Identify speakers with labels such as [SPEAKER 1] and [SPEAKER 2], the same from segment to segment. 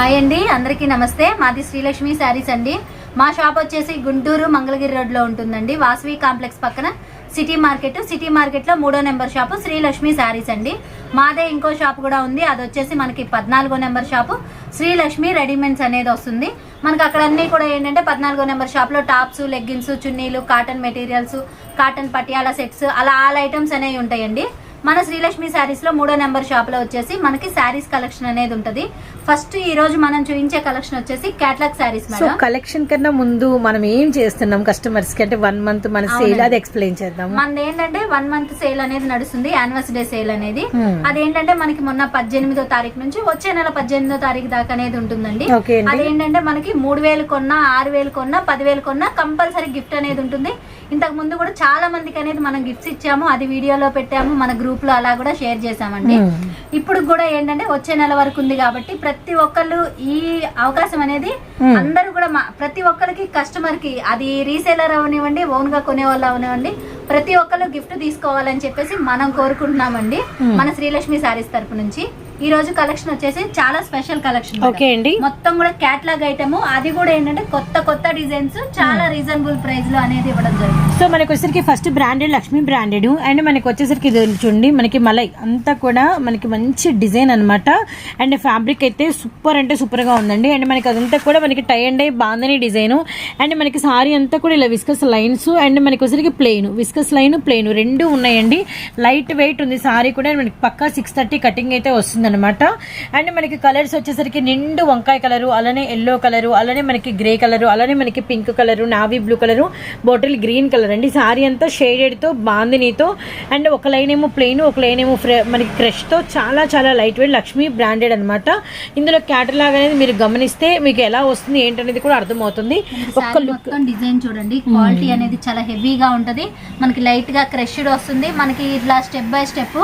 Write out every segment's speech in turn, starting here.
[SPEAKER 1] Hi అండి అందరికీ నమస్తే. మాది శ్రీలక్ష్మి శారీస్ అండి. మా షాప్ వచ్చేసి గుంటూరు మంగళగిరి రోడ్లో ఉంటుందండి. వాసవి కాంప్లెక్స్ పక్కన సిటీ మార్కెట్. సిటీ మార్కెట్లో మూడో నెంబర్ షాపు శ్రీలక్ష్మి శారీస్ అండి. మాదే ఇంకో షాప్ కూడా ఉంది. అది వచ్చేసి మనకి పద్నాలుగో నెంబర్ షాపు. శ్రీలక్ష్మి రెడీమేడ్స్ అనేది వస్తుంది. మనకి అక్కడ అన్ని కూడా ఏంటంటే పద్నాలుగో నెంబర్ షాప్లో tops leggings చున్నీలు cotton materials cotton Patiala sets అలా ఆల్ ఐటమ్స్ అనేవి ఉంటాయండి. మన శ్రీలక్ష్మి శారీస్లో మూడో నెంబర్ షాప్లో వచ్చేసి మనకి శారీస్ కలెక్షన్ అనేది ఉంటుంది. ఫస్ట్ ఈ రోజు మనం చూపించే కలెక్షన్ వచ్చేసి క్యాట్లాగ్ శారీస్ మేడం
[SPEAKER 2] కలెక్షన్ కన్నా ముందు మనం ఏం చేస్తున్నాం కస్టమర్స్కి? అంటే వన్ మంత్ మన సేల్. అది ఎక్స్ప్లెయిన్ చేద్దాము.
[SPEAKER 1] మనది ఏంటంటే వన్ మంత్ సేల్ అనేది నడుస్తుంది యానివర్సరీ డే సేల్ అనేది.
[SPEAKER 2] Hmm.
[SPEAKER 1] అదేంటంటే మనకి మొన్న పద్దెనిమిదో తారీఖు నుంచి వచ్చే నెల పద్దెనిమిదో తారీఖు దాకా అనేది ఉంటుందండి. అదేంటంటే మనకి మూడు వేలు కొన్నా ఆరు వేలు కొన్నా పదివేలు కొన్నా కంపల్సరీ గిఫ్ట్ అనేది ఉంటుంది. ఇంతకు ముందు కూడా చాలా మందికి అనేది మనం గిఫ్ట్స్ ఇచ్చాము అది వీడియోలో పెట్టాము మన గ్రూప్లో అలా కూడా షేర్ చేసామండి
[SPEAKER 2] Hmm.
[SPEAKER 1] ఇప్పుడు కూడా ఏంటంటే వచ్చే నెల వరకు ఉంది కాబట్టి ప్రతి ఒక్కళ్ళు ఈ అవకాశం అనేది
[SPEAKER 2] Hmm.
[SPEAKER 1] అందరూ కూడా ప్రతి ఒక్కరికి కస్టమర్కి అది రీసేలర్ అవనివ్వండి ఓన్గా కొనే వాళ్ళు అవనివ్వండి ప్రతి ఒక్కళ్ళు గిఫ్ట్ తీసుకోవాలని చెప్పేసి మనం కోరుకుంటున్నామండి
[SPEAKER 2] Hmm.
[SPEAKER 1] మన శ్రీలక్ష్మి శారీస్ తరపు నుంచి ఈ రోజు కలెక్షన్ వచ్చేసి చాలా స్పెషల్ కలెక్షన్
[SPEAKER 2] ఓకే అండి.
[SPEAKER 1] మొత్తం కూడా క్యాట్లాగ్ ఐటమ్. అది కూడా ఏంటంటే కొత్త కొత్త డిజైన్స్ చాలా రీజనబుల్ ప్రైస్లో అనేది ఇవ్వడం జరిగింది.
[SPEAKER 2] సో మనకి వచ్చేసరికి first branded Lakshmi branded. And మనకి వచ్చేసరికి ఇది చూడండి మనకి మలై అంతా కూడా మనకి మంచి డిజైన్ అన్నమాట. అండ్ ఫ్యాబ్రిక్ అయితే సూపర్ అంటే సూపర్గా ఉందండి. అండ్ మనకి అదంతా కూడా మనకి టై అండ్ అయి బాందని డిజైన్. అండ్ మనకి సారీ అంతా కూడా ఇలా విస్కస్ లైన్స్ అండ్ మనకి వచ్చేసరికి ప్లెయిన్ విస్కస్ లైన్ ప్లెయిన్ రెండు ఉన్నాయండి. లైట్ వెయిట్ ఉంది సారీ కూడా మనకి పక్కా సిక్స్ థర్టీ కటింగ్ అయితే వస్తుంది అనమాట అండ్ మనకి కలర్స్ వచ్చేసరికి నిండు వంకాయ కలరు అలానే ఎల్లో కలరు అలానే మనకి గ్రే కలరు అలానే మనకి pink colour navy blue colour bottle green colour. అండి సారీ అంతా షేడెడ్తో బాందినీతో అండ్ ఒక లైన్ ఏమో ప్లెయిన్ ఒక లైన్ ఏమో మనకి క్రష్తో చాలా చాలా లైట్ వెయిట్ లక్ష్మీ బ్రాండెడ్ అనమాట ఇందులో క్యాటలాగ్ అనేది మీరు గమనిస్తే మీకు ఎలా వస్తుంది ఏంటనేది కూడా అర్థమవుతుంది. ఒక్క లుక్
[SPEAKER 1] డిజైన్ చూడండి. క్వాలిటీ అనేది చాలా హెవీగా ఉంటది. మనకి లైట్గా క్రష్డ్ వస్తుంది. మనకి ఇట్లా step by step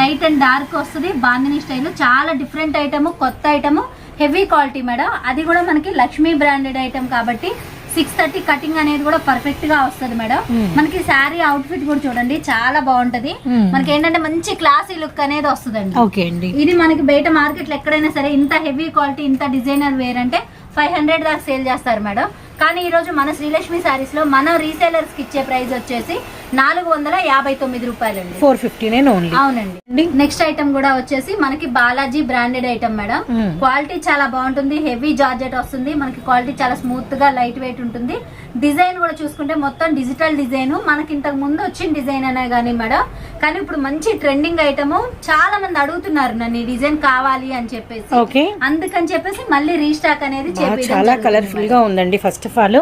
[SPEAKER 1] light and dark వస్తుంది. బాందిని స్టైల్ చాలా డిఫరెంట్ ఐటమ్ కొత్త ఐటమ్ హెవీ క్వాలిటీ మేడం. అది కూడా మనకి లక్ష్మీ బ్రాండెడ్ ఐటమ్ కాబట్టి సిక్స్ థర్టీ కటింగ్ అనేది కూడా పర్ఫెక్ట్గా వస్తుంది మేడం. మనకి శారీ అవుట్ ఫిట్ కూడా చూడండి చాలా బాగుంటది. మనకి ఏంటంటే మంచి క్లాసీ లుక్ అనేది వస్తుందండి.
[SPEAKER 2] ఓకే అండి.
[SPEAKER 1] ఇది మనకి బయట మార్కెట్లో ఎక్కడైనా సరే ఇంత హెవీ క్వాలిటీ ఇంత డిజైనర్ వేర్ అంటే ఫైవ్ హండ్రెడ్ దాకా సేల్ చేస్తారు మేడం. కానీ ఈ రోజు మన శ్రీలక్ష్మి సారీస్లో మనం రీసేలర్స్కి ఇచ్చే ప్రైస్ వచ్చేసి నాలుగు వందల యాభై తొమ్మిది రూపాయలండి.
[SPEAKER 2] Four fifty only.
[SPEAKER 1] అవునండి. నెక్స్ట్ ఐటమ్ కూడా వచ్చేసి మనకి Balaji branded item madam. Quality చాలా బాగుంటుంది హెవీ జార్జెట్ వస్తుంది మనకి క్వాలిటీ చాలా స్మూత్గా లైట్ వెయిట్ ఉంటుంది. డిజైన్ కూడా చూసుకుంటే మొత్తం డిజిటల్ డిజైన్. మనకి ఇంతకు ముందు వచ్చిన డిజైన్ అనే కానీ మేడం. కానీ ఇప్పుడు మంచి ట్రెండింగ్ ఐటమ్. చాలా మంది అడుగుతున్నారు నన్ను ఈ డిజైన్ కావాలి అని చెప్పేసి.
[SPEAKER 2] ఓకే.
[SPEAKER 1] అందుకని చెప్పేసి మళ్ళీ రీస్టాక్ అనేది
[SPEAKER 2] చాలా కలర్ఫుల్గా ఉందండి ఫస్ట్ ఆఫ్ ఆల్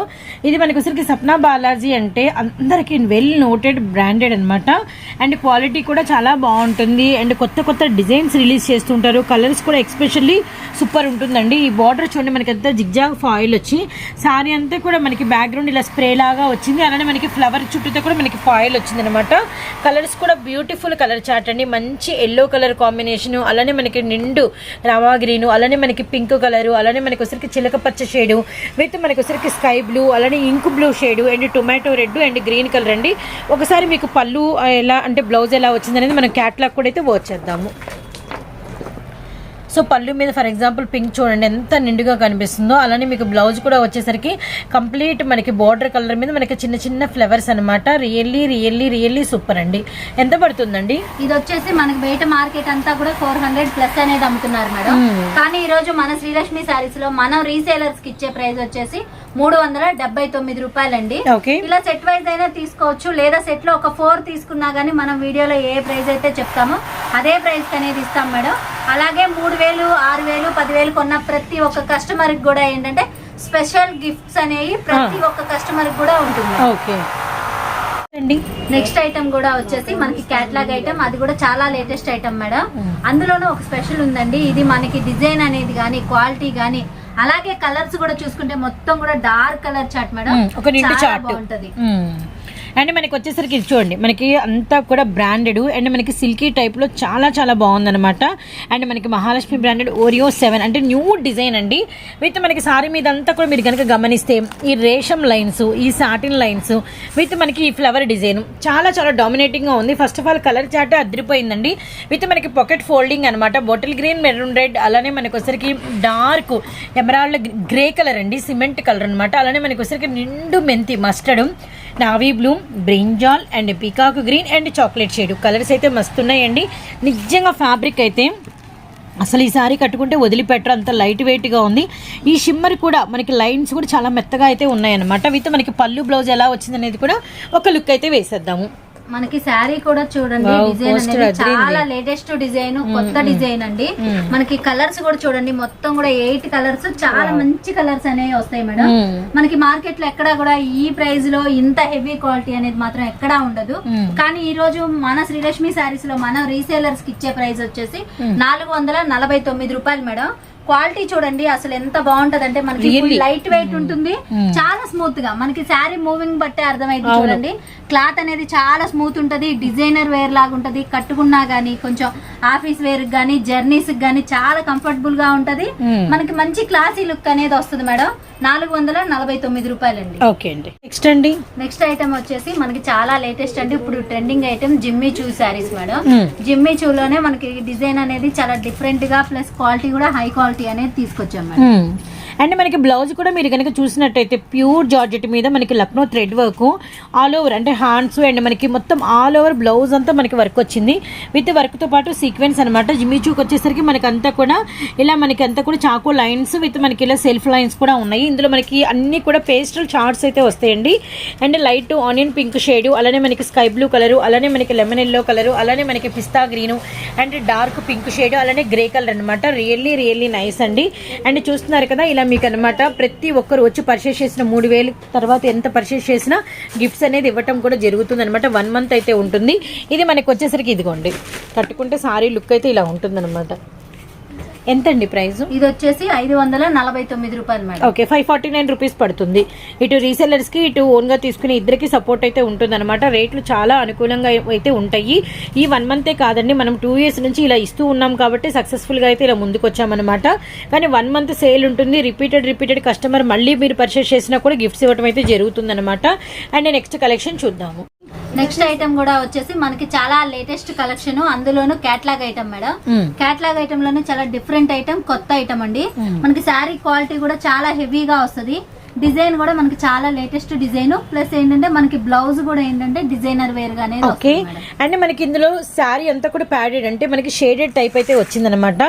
[SPEAKER 2] ఇది మనకి సప్నా బాలాజీ అంటే అందరికి వెల్ ఇంపోర్టెడ్ బ్రాండెడ్ అనమాట అండ్ క్వాలిటీ కూడా చాలా బాగుంటుంది. అండ్ కొత్త కొత్త డిజైన్స్ రిలీజ్ చేస్తుంటారు. కలర్స్ కూడా ఎక్స్పెషల్లీ సూపర్ ఉంటుందండి. ఈ బార్డర్ చూడండి మనకి అంతా జిగ్జాగ్ ఫాయిల్ వచ్చి సారీ అంతా కూడా మనకి బ్యాక్గ్రౌండ్ ఇలా స్ప్రే లాగా వచ్చింది. అలానే మనకి ఫ్లవర్ చుట్టూతో కూడా మనకి ఫాయిల్ వచ్చింది అనమాట కలర్స్ కూడా బ్యూటిఫుల్ కలర్ చాట్ అండి. మంచి ఎల్లో కలర్ కాంబినేషన్ అలానే మనకి నిండు రవా గ్రీన్ అలానే మనకి పింక్ కలర్ అలానే మనకి ఒకసారికి చిలక పచ్చ షేడు విత్ మనకి ఒకసారికి స్కై బ్లూ అలానే ink blue shade and tomato red and green colour అండి. ఒకసారి మీకు పళ్ళు ఎలా అంటే బ్లౌజ్ ఎలా వచ్చింది అనేది మనం క్యాట్లాగ్ కూడా అయితే వచ్చేద్దాము సో పళ్ళు మీద ఫర్ ఎగ్జాంపుల్ పింక్ చూడండి ఎంత నిండుగా కనిపిస్తుందో అలానే మీకు బ్లౌజ్ కూడా వచ్చేసరికి కంప్లీట్ మనకి బార్డర్ కలర్ మీద మనకి చిన్న చిన్న ఫ్లవర్స్ అనమాట రియల్లీ రియల్లీ రియల్లీ సూపర్ అండి. ఎంత పడుతుందండి?
[SPEAKER 1] ఇది వచ్చేసి మనకి బయట మార్కెట్ అంతా కూడా ఫోర్ హండ్రెడ్ ప్లస్ అనేది అమ్ముతున్నారు మేడం.
[SPEAKER 2] Hmm.
[SPEAKER 1] కానీ ఈ రోజు మన శ్రీలక్ష్మి సారీస్లో మనం రీసేలర్స్కి ఇచ్చే ప్రైస్ వచ్చేసి మూడు వందల డెబ్బై తొమ్మిది రూపాయలండి. ఇలా సెట్ వైజ్ అయినా తీసుకోవచ్చు. లేదా సెట్లో ఒక ఫోర్ తీసుకున్నా గానీ మనం వీడియోలో ఏ ప్రైస్ అయితే చెప్తామో అదే ప్రైస్ అనేది ఇస్తాం మేడం. అలాగే మూడు వేలు ఆరు వేలు పదివేలు కొన్న ప్రతి ఒక్క కస్టమర్కి కూడా ఏంటంటే స్పెషల్ గిఫ్ట్స్ అనేవి ప్రతి ఒక్క కస్టమర్కి కూడా ఉంటుంది.
[SPEAKER 2] ఓకే. అండి.
[SPEAKER 1] నెక్స్ట్ ఐటమ్ కూడా వచ్చేసి మనకి క్యాట్లాగ్ ఐటమ్. అది కూడా చాలా లేటెస్ట్ ఐటమ్ మేడం. అందులోనూ ఒక స్పెషల్ ఉందండి. ఇది మనకి డిజైన్ అనేది కానీ క్వాలిటీ కానీ అలాగే కలర్స్ కూడా చూసుకుంటే మొత్తం కూడా డార్క్ కలర్ చాట్ మేడం. బాగుంటది.
[SPEAKER 2] అండ్ మనకి వచ్చేసరికి ఇది చూడండి మనకి అంతా కూడా బ్రాండెడ్ అండ్ మనకి సిల్కీ టైప్లో చాలా చాలా బాగుందనమాట అండ్ మనకి మహాలక్ష్మి బ్రాండెడ్ ఓరియో సెవెన్ అంటే న్యూ డిజైన్ అండి. విత్ మనకి సారీ మీద అంతా కూడా మీరు కనుక గమనిస్తే ఈ రేషం లైన్స్ ఈ సాటిన్ లైన్స్ విత్ మనకి ఈ ఫ్లవర్ డిజైన్ చాలా చాలా డామినేటింగ్గా ఉంది. First of all colour chart అదిరిపోయిందండి. With మనకి పాకెట్ ఫోల్డింగ్ అనమాట బాటిల్ గ్రీన్ మెరూన్ రెడ్ అలానే మనకి వచ్చరికి డార్క్ ఎమరాల్డ్ గ్రే కలర్ అండి. సిమెంట్ కలర్ అనమాట అలానే మనకి వచ్చరికి నిండు మెంతి mustard navy blue brinjal and peacock green and chocolate shade. Colours అయితే మస్తున్నాయండి. నిజంగా ఫ్యాబ్రిక్ అయితే అసలు ఈ సారీ కట్టుకుంటే వదిలిపెట్టరు. అంత లైట్ వెయిట్గా ఉంది. ఈ షిమ్మర్ కూడా మనకి లైన్స్ కూడా చాలా మెత్తగా అయితే ఉన్నాయన్నమాట. విత్ మనకి పళ్ళు బ్లౌజ్ ఎలా వచ్చింది అనేది కూడా ఒక లుక్ అయితే వేసేద్దాము.
[SPEAKER 1] మనకి శారీ కూడా చూడండి డిజైన్ అనేది. చాలా లేటెస్ట్ డిజైన్ కొత్త డిజైన్ అండి. మనకి కలర్స్ కూడా చూడండి మొత్తం కూడా ఎయిట్ కలర్స్ చాలా మంచి కలర్స్ అనేవి వస్తాయి మేడం. మనకి మార్కెట్లో ఎక్కడా కూడా ఈ ప్రైస్లో ఇంత హెవీ క్వాలిటీ అనేది మాత్రం ఎక్కడా ఉండదు. కానీ ఈ రోజు మన శ్రీలక్ష్మి శారీస్లో మన రీసేలర్స్కి ఇచ్చే ప్రైస్ వచ్చేసి నాలుగు వందల నలభై తొమ్మిది రూపాయలు మేడం. క్వాలిటీ చూడండి అసలు ఎంత బాగుంటది అంటే మనకి? లైట్ వెయిట్ ఉంటుంది. చాలా స్మూత్గా. మనకి శారీ మూవింగ్ బట్టే అర్థమైంది చూడండి. క్లాత్ అనేది చాలా స్మూత్ ఉంటది. డిజైనర్ వేర్ లాగా ఉంటది. కట్టుకున్నా గానీ కొంచెం ఆఫీస్ వేర్ గానీ జర్నీస్ గానీ చాలా కంఫర్టబుల్గా ఉంటది.
[SPEAKER 2] Hmm.
[SPEAKER 1] మనకి మంచి క్లాసీ లుక్ అనేది వస్తుంది మేడం. నాలుగు వందల నలభై తొమ్మిది రూపాయలండి.
[SPEAKER 2] ఓకే అండి. నెక్స్ట్ అండి?
[SPEAKER 1] నెక్స్ట్ ఐటమ్ వచ్చేసి మనకి చాలా లేటెస్ట్ అండి. ఇప్పుడు trending item Jimmy Choo saris madam.
[SPEAKER 2] Hmm.
[SPEAKER 1] Jimmy చూలోనే మనకి డిజైన్ అనేది చాలా డిఫరెంట్గా ప్లస్ క్వాలిటీ కూడా హై క్వాలిటీ అనేది తీసుకొచ్చాం మేడం.
[SPEAKER 2] అండ్ మనకి బ్లౌజ్ కూడా మీరు కనుక చూసినట్టయితే ప్యూర్ జార్జెట్ మీద మనకి Lucknow thread work all over అంటే హ్యాండ్స్ అండ్ మనకి మొత్తం ఆల్ ఓవర్ బ్లౌజ్ అంతా మనకి వర్క్ వచ్చింది. విత్ వర్క్తో పాటు సీక్వెన్స్ అనమాట జిమ్మిచూకి వచ్చేసరికి మనకి అంతా కూడా ఇలా మనకి అంతా కూడా చాకో లైన్స్ విత్ మనకి ఇలా సెల్ఫ్ లైన్స్ కూడా ఉన్నాయి. ఇందులో మనకి అన్ని కూడా పేస్టల్ చార్ట్స్ అయితే వస్తాయండి. And light onion pink shade అలానే మనకి స్కై బ్లూ కలరు అలానే మనకి లెమన్ ఎల్లో కలరు అలానే మనకి పిస్తా green and dark pink shade అలానే గ్రే కలర్ అనమాట రియల్లీ రియల్లీ నైస్ అండి. అండ్ చూస్తున్నారు కదా ఇలా మీకు అనమాట ప్రతి ఒక్కరు వచ్చి పర్చేస్ చేసిన మూడు వేలు తర్వాత ఎంత పర్చేస్ చేసినా గిఫ్ట్స్ అనేది ఇవ్వటం కూడా జరుగుతుంది అనమాట వన్ మంత్ అయితే ఉంటుంది. ఇది మనకి వచ్చేసరికి ఇదిగోండి. కట్టుకుంటే సారీ లుక్ అయితే ఇలా ఉంటుంది ఎంత అండి ప్రైస్
[SPEAKER 1] ఇది వచ్చేసి ఐదు వందల నలభై తొమ్మిది రూపాయలు madam.
[SPEAKER 2] Okay five forty nine rupees పడుతుంది. ఇటు రీసెల్లర్స్కి ఇటు ఓన్గా తీసుకునే ఇద్దరికి సపోర్ట్ అయితే ఉంటుందన్నమాట. రేట్లు చాలా అనుకూలంగా అయితే ఉంటాయి. ఈ వన్ మంతే కాదండి మనం టూ ఇయర్స్ నుంచి ఇలా ఇస్తూ ఉన్నాం కాబట్టి సక్సెస్ఫుల్గా అయితే ఇలా ముందుకు వచ్చామన్నమాట కానీ వన్ మంత్ సేల్ ఉంటుంది. రిపీటెడ్ రిపీటెడ్ కస్టమర్ మళ్ళీ మీరు పర్చేస్ చేసినా కూడా గిఫ్ట్స్ ఇవ్వడం అయితే జరుగుతుందన్నమాట. అండ్ నెక్స్ట్ కలెక్షన్ చూద్దాము.
[SPEAKER 1] నెక్స్ట్ ఐటమ్ కూడా వచ్చేసి మనకి చాలా లేటెస్ట్ కలెక్షన్ అందులోను క్యాట్లాగ్ ఐటమ్ మేడం. క్యాట్లాగ్ ఐటమ్లోనే చాలా డిఫరెంట్ ఐటమ్ కొత్త ఐటమ్ అండి. మనకి శారీ క్వాలిటీ కూడా చాలా హెవీగా వస్తది. డిజైన్ కూడా మనకి చాలా లేటెస్ట్ డిజైన్. ప్లస్ ఏంటంటే మనకి బ్లౌజ్ కూడా ఏంటంటే డిజైనర్ వేర్గా అనేది
[SPEAKER 2] ఓకే. అండ్ మనకి ఇందులో శారీ అంతా కూడా ప్యాడెడ్ అంటే మనకి షేడెడ్ టైప్ అయితే వచ్చిందనమాట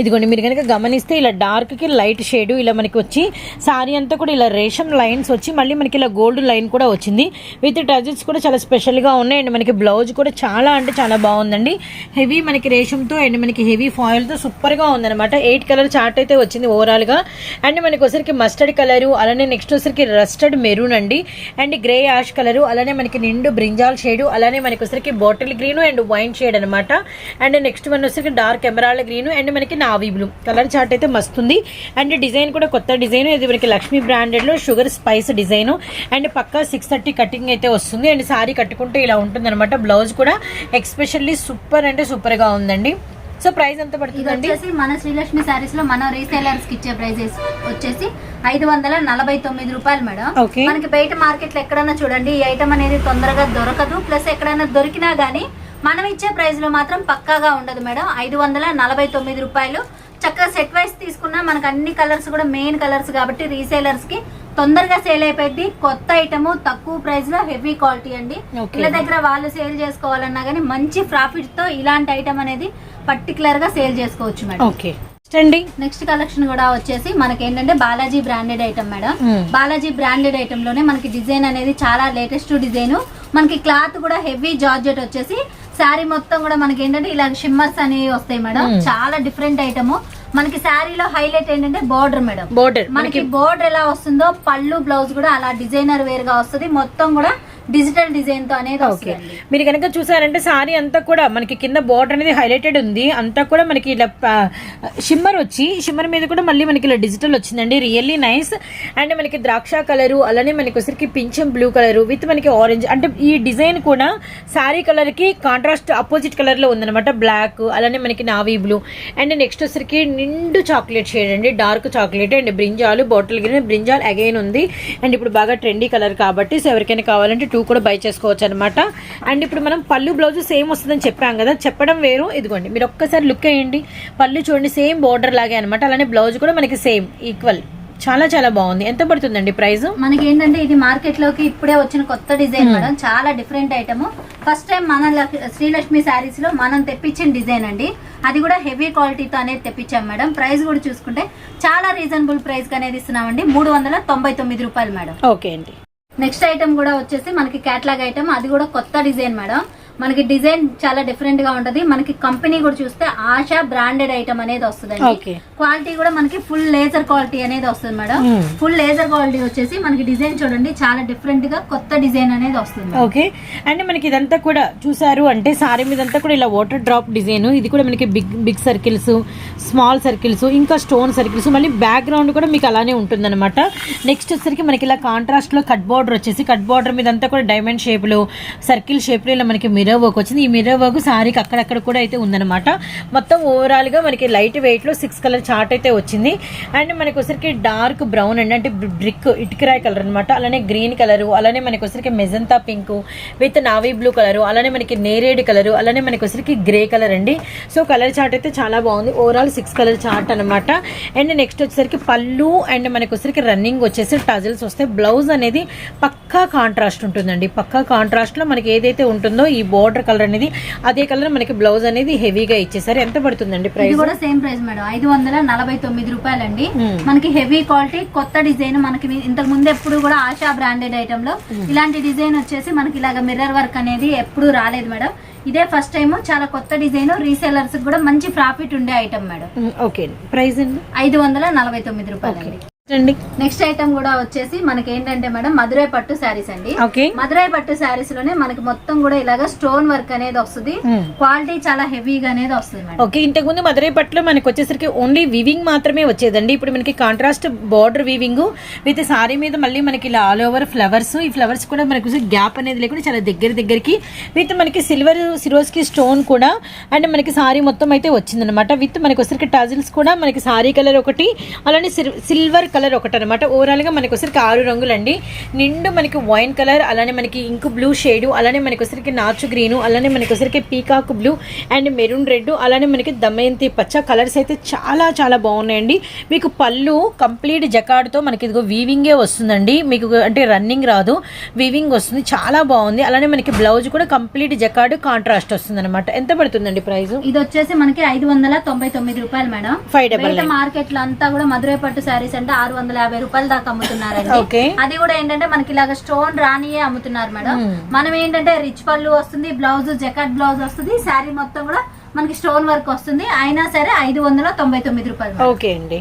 [SPEAKER 2] ఇదిగోండి మీరు కనుక గమనిస్తే ఇలా డార్క్కి లైట్ షేడ్ ఇలా మనకి వచ్చి శారీ అంతా కూడా ఇలా రేషం లైన్స్ వచ్చి మళ్ళీ మనకి ఇలా గోల్డ్ లైన్ కూడా వచ్చింది. విత్ టజెస్ కూడా చాలా స్పెషల్గా ఉన్నాయి. అండ్ మనకి బ్లౌజ్ కూడా చాలా అంటే చాలా బాగుందండి. హెవీ మనకి రేషంతో అండ్ మనకి హెవీ ఫాయిల్తో సూపర్గా ఉందన్నమాట. ఎయిట్ కలర్ చార్ట్ అయితే వచ్చింది ఓవరాల్గా. అండ్ మనకి వచ్చరికి మస్టర్డ్ కలర్ అలానే నెక్స్ట్ వచ్చరికి రస్టర్డ్ మెరూన్ అండి. అండ్ గ్రే యాష్ కలర్ అలానే మనకి నిండు బ్రింజాల్ షేడ్ అలానే మనకి వచ్చరికి bottle green and wine shade అనమాట అండ్ నెక్స్ట్ వన్ వచ్చరికి డార్క్ ఎమరాల్డ్ గ్రీన్ అండ్ మనకి నావీ బ్లూ. కలర్ చార్ట్ అయితే మస్తుంది. అండ్ డిజైన్ కూడా కొత్త డిజైన్. ఇది మనకి లక్ష్మీ బ్రాండెడ్లో షుగర్ స్పైస్ డిజైన్. అండ్ పక్కా సిక్స్ థర్టీ కటింగ్ అయితే వస్తుంది. అండ్ సారీ కట్టుకుంటే ఇలా ఉంటుంది అనమాట బ్లౌజ్ కూడా ఎక్స్పెషల్లీ సూపర్ అంటే సూపర్గా ఉందండి. సో ప్రైస్ ఎంత
[SPEAKER 1] వచ్చేసి మన శ్రీలక్ష్మి శారీస్లో మన రీసేలర్స్కి ఇచ్చే ప్రైజెస్ వచ్చేసి ఐదు వందల నలభై తొమ్మిది రూపాయలు మేడం. మనకి బయట మార్కెట్లో ఎక్కడన్నా చూడండి ఈ ఐటమ్ అనేది తొందరగా దొరకదు. ప్లస్ ఎక్కడైనా దొరికినా గానీ మనం ఇచ్చే ప్రైస్లో మాత్రం పక్కాగా ఉండదు మేడం. ఐదు వందల నలభై తొమ్మిది రూపాయలు. చక్కగా సెట్ వైస్ తీసుకున్నా మనకు అన్ని కలర్స్ కూడా మెయిన్ కలర్స్ కాబట్టి రీసేలర్స్కి తొందరగా సేల్ అయిపోయింది కొత్త ఐటమ్ తక్కువ ప్రైస్లో హెవీ క్వాలిటీ అండి. ఇళ్ళ దగ్గర వాళ్ళు సేల్ చేసుకోవాలన్నా గానీ మంచి ప్రాఫిట్తో ఇలాంటి ఐటమ్ అనేది పర్టికులర్గా సేల్ చేసుకోవచ్చు మేడం
[SPEAKER 2] ఓకే అండి.
[SPEAKER 1] నెక్స్ట్ కలెక్షన్ కూడా వచ్చేసి మనకి ఏంటంటే Balaji branded item madam. Balaji branded ఐటమ్లోనే మనకి డిజైన్ అనేది చాలా లేటెస్ట్ డిజైన్ మనకి క్లాత్ కూడా హెవీ జార్జెట్ వచ్చేసి శారీ మొత్తం కూడా మనకి ఏంటంటే ఇలా షిమ్మర్స్ అనేవి వస్తాయి మేడం
[SPEAKER 2] Hmm.
[SPEAKER 1] చాలా డిఫరెంట్ ఐటమ్ మనకి శారీలో హైలైట్ ఏంటంటే బార్డర్ మేడం
[SPEAKER 2] బోర్డర్
[SPEAKER 1] మనకి బోర్డర్ ఎలా వస్తుందో పళ్ళు బ్లౌజ్ కూడా అలా డిజైనర్ వేర్గా వస్తుంది. మొత్తం కూడా డిజిటల్ డిజైన్తో అనేది
[SPEAKER 2] ఓకే. మీరు కనుక చూసారంటే సారీ అంతా కూడా మనకి కింద బార్డర్ అనేది హైలైటెడ్ ఉంది. అంతా కూడా మనకి ఇలా షిమ్మర్ వచ్చి షిమ్మర్ మీద కూడా మళ్ళీ మనకి ఇలా డిజిటల్ వచ్చిందండి. రియల్లీ నైస్ అండ్ మనకి ద్రాక్ష కలరు అలానే మనకి వచ్చరికి పింఛం బ్లూ కలరు విత్ మనకి ఆరెంజ్ అంటే ఈ డిజైన్ కూడా శారీ కలర్కి కాంట్రాస్ట్ అపోజిట్ కలర్లో ఉందన్నమాట. బ్లాక్ అలానే మనకి నావీ బ్లూ అండ్ నెక్స్ట్ వచ్చరికి నిండు చాక్లెట్ షేడ్ అండి. Dark chocolate and brinjal bottle green brinjal again ఉంది. అండ్ ఇప్పుడు బాగా ట్రెండీ కలర్ కాబట్టి సో ఎవరికైనా కావాలంటే టూ కూడా బై చేసుకోవచ్చు అనమాట అండ్ ఇప్పుడు మనం పళ్ళు బ్లౌజ్ సేమ్ వస్తుందని చెప్పాం కదా చెప్పడం వేరు. ఇదిగోండి మీరు ఒక్కసారి లుక్ వేయండి. పళ్ళు చూడండి సేమ్ బార్డర్ లాగే అనమాట అలానే బ్లౌజ్ కూడా మనకి సేమ్ ఈక్వల్ చాలా చాలా బాగుంది. ఎంత పడుతుందండి ప్రైస్?
[SPEAKER 1] మనకి ఏంటంటే ఇది మార్కెట్లోకి ఇప్పుడే వచ్చిన కొత్త డిజైన్ మేడం. చాలా డిఫరెంట్ ఐటమ్ ఫస్ట్ టైం మన లక్- శ్రీలక్ష్మి శారీస్లో మనం తెప్పించిన డిజైన్ అండి. అది కూడా హెవీ క్వాలిటీతో అనేది తెప్పించాం మేడం. ప్రైస్ కూడా చూసుకుంటే చాలా రీజనబుల్ ప్రైస్ అనేది ఇస్తున్నామండి. మూడు వందల తొంభై తొమ్మిది రూపాయలు మేడం.
[SPEAKER 2] ఓకే అండి.
[SPEAKER 1] నెక్స్ట్ ఐటమ్ కూడా వచ్చేసి మనకి క్యాట్లాగ్ ఐటమ్. అది కూడా కొత్త డిజైన్ మేడం. మనకి డిజైన్ చాలా డిఫరెంట్గా ఉంటది. మనకి కంపెనీ కూడా చూస్తే ఆశా బ్రాండెడ్ ఐటమ్ అనేది వస్తుందండి.
[SPEAKER 2] ఓకే
[SPEAKER 1] క్వాలిటీ కూడా మనకి ఫుల్ లేజర్ క్వాలిటీ అనేది వస్తుంది మేడం. ఫుల్ లేజర్ క్వాలిటీ వచ్చేసి మనకి డిజైన్ చూడండి చాలా డిఫరెంట్గా కొత్త డిజైన్ అనేది వస్తుంది
[SPEAKER 2] ఓకే అండ్ మనకి ఇదంతా కూడా చూసారు అంటే సారీ మీద కూడా ఇలా వాటర్ డ్రాప్ డిజైన్ ఇది కూడా మనకి big big circles small circles ఇంకా స్టోన్ సర్కిల్స్ మళ్ళీ బ్యాక్గ్రౌండ్ కూడా మీకు అలానే ఉంటుందన్నమాట. నెక్స్ట్ వచ్చేసరికి మనకి ఇలా కాంట్రాస్ట్లో కట్ బార్డర్ వచ్చేసి కట్ బార్డర్ మీద అంతా కూడా డైమండ్ షేప్లో సర్కిల్ షేప్లో ఇలా మనకి మిర్రర్ వర్క్ వచ్చింది ఈ మిర్రర్ వర్క్ సారీకి అక్కడక్కడ కూడా అయితే ఉందన్నమాట. మొత్తం ఓవరాల్గా మనకి లైట్ వెయిట్లో సిక్స్ కలర్ చార్ట్ అయితే వచ్చింది. అండ్ మనకి వచ్చరికి డార్క్ బ్రౌన్ అండి అంటే బ్రిక్ ఇటుకరాయ్ కలర్ అనమాట అలానే గ్రీన్ కలర్ అలానే మనకి వచ్చరికి magenta pink with navy blue colour అలానే మనకి నేరేడ్ కలర్ అలానే మనకి వచ్చరికి గ్రే కలర్ అండి. సో కలర్ చార్ట్ అయితే చాలా బాగుంది. ఓవరాల్ సిక్స్ కలర్ చార్ట్ అనమాట అండ్ నెక్స్ట్ వచ్చేసరికి పళ్ళు అండ్ మనకి వచ్చరికి రన్నింగ్ వచ్చేసి టజిల్స్ వస్తాయి బ్లౌజ్ అనేది పక్కా కాంట్రాస్ట్ ఉంటుందండి. పక్కా కాంట్రాస్ట్లో మనకి ఏదైతే ఉంటుందో ఈ బోర్డర్ కలర్ అనేది అదే కలర్ మనకి బ్లౌజ్ అనేది హెవీగా ఇచ్చేసారు. ఎంత పడుతుందండి ప్రైస్
[SPEAKER 1] కూడా సేమ్ ప్రైస్ మేడం ఐదు వందల నలభై తొమ్మిది రూపాయలండి.
[SPEAKER 2] Hmm.
[SPEAKER 1] మనకి హెవీ క్వాలిటీ కొత్త డిజైన్ మనకి ఇంతకు ముందు ఎప్పుడు కూడా ఆశా బ్రాండెడ్ ఐటమ్లో ఇలాంటి డిజైన్ వచ్చేసి మనకి ఇలాగ మిర్రర్ వర్క్ అనేది ఎప్పుడు రాలేదు మేడం ఇదే ఫస్ట్ టైం చాలా కొత్త డిజైన్ రీసెలర్స్ కూడా మంచి ప్రాఫిట్ ఉండే ఐటమ్ మేడం
[SPEAKER 2] ఓకే ప్రైస్
[SPEAKER 1] ఐదు వందల నలభై తొమ్మిది రూపాయలండి.
[SPEAKER 2] అండి.
[SPEAKER 1] నెక్స్ట్ ఐటమ్ కూడా వచ్చేసి మనకి ఏంటంటే మేడం మధురై పట్టు శారీస్ అండి.
[SPEAKER 2] ఓకే.
[SPEAKER 1] మధురై పట్టు శారీస్లోనే మనకి మొత్తం కూడా ఇలాగ స్టోన్ వర్క్ అనేది వస్తుంది. క్వాలిటీ చాలా హెవీగా అనేది వస్తుంది
[SPEAKER 2] ఓకే ఇంతకు ముందు మదురై పట్టులో మనకి వచ్చేసరికి ఓన్లీ వివింగ్ మాత్రమే వచ్చేదండి. ఇప్పుడు మనకి contrast border weaving with sari మీద మళ్ళీ మనకి ఇలా ఆల్ ఓవర్ ఫ్లవర్స్ ఈ ఫ్లవర్స్ కూడా మనకి గ్యాప్ అనేది లేకుండా చాలా దగ్గర దగ్గరికి విత్ మనకి సిల్వర్ సిరోస్కి స్టోన్ కూడా అండ్ మనకి సారీ మొత్తం అయితే వచ్చిందనమాట విత్ మనకి వచ్చరికి టజిల్స్ కూడా మనకి సారీ కలర్ ఒకటి అలానే సిల్వర్ కలర్ ఒకటి అనమాట ఓవరాల్గా మనకి వచ్చరికి ఆరు రంగులండి. నిండు మనకి వైన్ కలర్ అలానే మనకి ఇంక్ బ్లూ షేడ్ అలానే మనకి వచ్చరికి నాచు గ్రీన్ అలానే మనకి వచ్చరికి peacock blue and maroon red అలానే మనకి దమయంతి పచ్చ. కలర్స్ అయితే చాలా చాలా బాగున్నాయండి. మీకు పళ్ళు కంప్లీట్ జకాడ్తో మనకి ఇదిగో వీవింగే వస్తుందండి. మీకు అంటే రన్నింగ్ రాదు. వీవింగ్ వస్తుంది. చాలా బాగుంది. అలానే మనకి బ్లౌజ్ కూడా కంప్లీట్ జకాడ్ కాంట్రాస్ట్ వస్తుంది అనమాట ఎంత పడుతుందండి ప్రైస్
[SPEAKER 1] ఇది వచ్చేసి మనకి ఐదు వందల తొంభై తొమ్మిది రూపాయలు మేడం.
[SPEAKER 2] ఫైవ్ డబల్
[SPEAKER 1] మార్కెట్లో అంతా కూడా మధురై పట్టు శారీస్ అంటే ఆరు వందల యాభై రూపాయల దాకా అమ్ముతున్నారండి. అది కూడా ఏంటంటే మనకి ఇలాగ స్టోన్ రానియే అమ్ముతున్నారు మేడం. మనం ఏంటంటే రిచ్ పళ్ళు వస్తుంది బ్లౌజ్ జకాట్ బ్లౌజ్ వస్తుంది శారీ మొత్తం కూడా మనకి స్టోన్ వర్క్ వస్తుంది. అయినా సరే ఐదు వందల తొంభై తొమ్మిది రూపాయలు.
[SPEAKER 2] ఓకే అండి.